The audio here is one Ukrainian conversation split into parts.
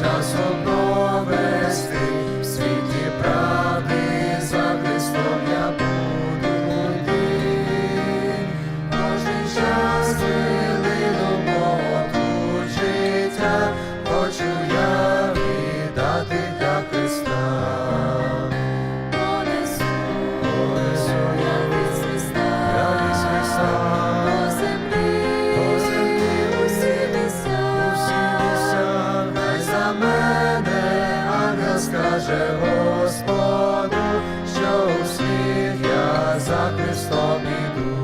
час обновести, правди за Христом я буду йти, час хвилину мого життя, хочу я віддати для Христа. скаже Господу, що у світ я за Христом іду.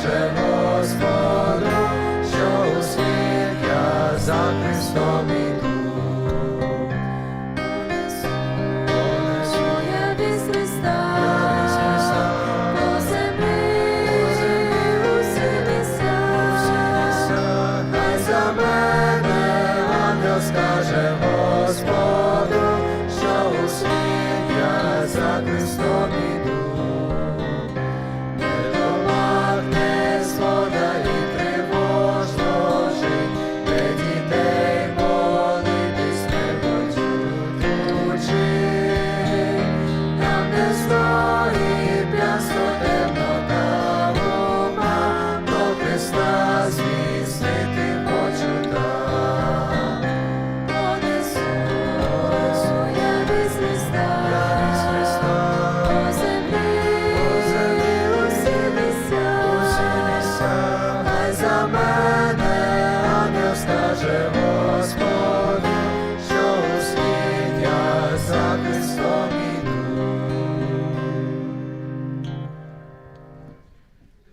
Скаже Господу, що у світ я за Христом іду, понесу я без Христа, по землі, усі ліса, хай за мене ангел скаже Господу, що у світ я за Христом іду.